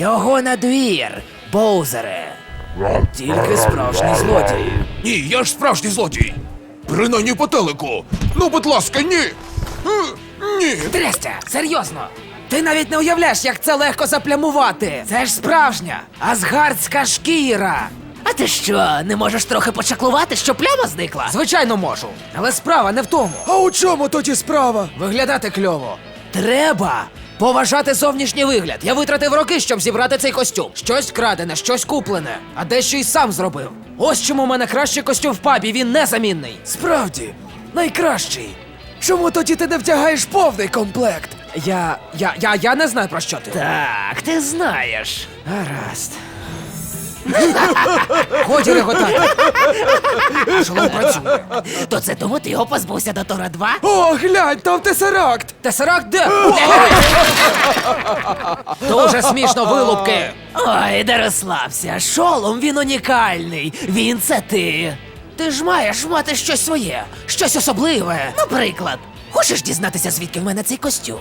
Всього на двір, Боузере. Тільки справжній злодій. Ні, я ж справжній злодій. Принаймні по телеку. Ну, будь ласка, ні. Е, Ні. Трестя, серйозно. Ти навіть не уявляєш, як це легко заплямувати. Це ж справжня асгардська шкіра. А ти що, не можеш трохи почаклувати, щоб пляма зникла? Звичайно, можу. Але справа не в тому. А у чому тоді справа? Виглядати кльово. Треба поважати зовнішній вигляд. Я витратив роки, щоб зібрати цей костюм. Щось крадене, щось куплене, а дещо й сам зробив. Ось чому в мене кращий костюм в пабі, він незамінний. Справді, найкращий. Чому тоді ти не втягаєш повний комплект? Я. я. я, я не знаю про що ти. Так, ти знаєш. Гаразд. Годі реготати. Шолом працює. То це тому ти його позбувся до Тора 2? О, глянь, там тесеракт! Тесеракт де? Дуже смішно, вилупки. Ой, не розслабся. Шолом він унікальний. Він це ти. Ти ж маєш мати щось своє, щось особливе. Наприклад, хочеш дізнатися, звідки в мене цей костюм?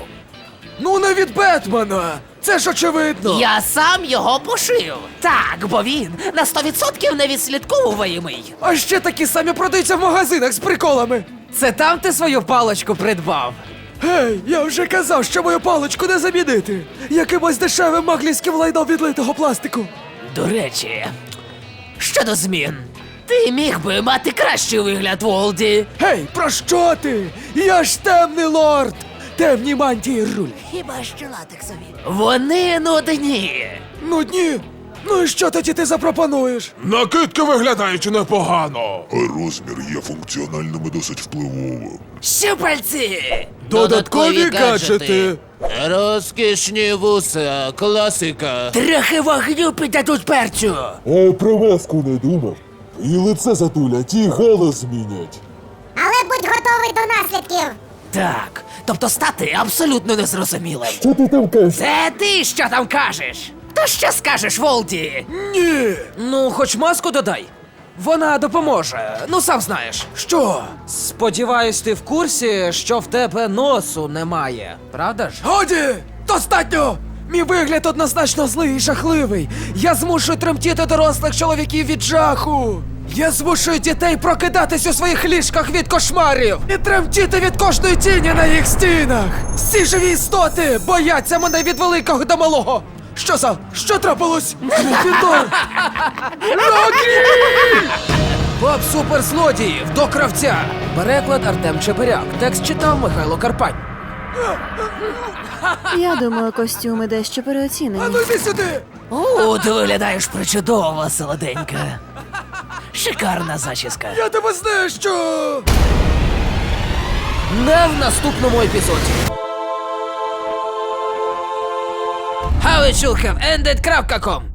Ну не від Бетмена! Це ж очевидно! Я сам його пошив. Так, бо він на 100% не відслідковуваємий. А ще такі самі продаються в магазинах з приколами! Це там ти свою паличку придбав. Гей, я вже казав, що мою паличку не замінити! Якимось дешевим маглівським лайном відлитого пластику! До речі, щодо змін, ти міг би мати кращий вигляд, Волді. Гей, про що ти? Я ж темний лорд! Темні мантії руль! Хіба що латексові? Вони нудні. Ну ні! Ну і що тоді ти запропонуєш? Накидки виглядають непогано. А розмір є функціональним і досить впливовим. Щупальці! Додаткові гаджети. Розкішні вуса, класика. Трохи вогню піддадуть перцю. Е, про маску не думав. І лице затулять, і голос змінять. Але будь готовий до наслідків. Так, тобто стати абсолютно незрозумілим. Що ти там кажеш? Це ти що там кажеш? То що скажеш, Волді? Ні! Ну, хоч маску додай. Вона допоможе. Ну, сам знаєш. Що? Сподіваюсь, ти в курсі, що в тебе носу немає. Правда ж? Годі! Достатньо! Мій вигляд однозначно злий і жахливий. Я змушую тремтіти дорослих чоловіків від жаху. Я змушую дітей прокидатись у своїх ліжках від кошмарів і тремтіти від кожної тіні на їх стінах. Всі живі істоти бояться мене від великого до малого. Що за? Що трапилось? Грифіндор! Боб суперзлодіїв до кравця. Переклад Артем Чеперяк. Текст читав Михайло Карпань. Я думаю, костюми дещо А ну йди сюди! О, ти виглядаєш причудово, солоденька. Шикарна зачіска. Я тебе знаю, що. Не в наступному епізоді. How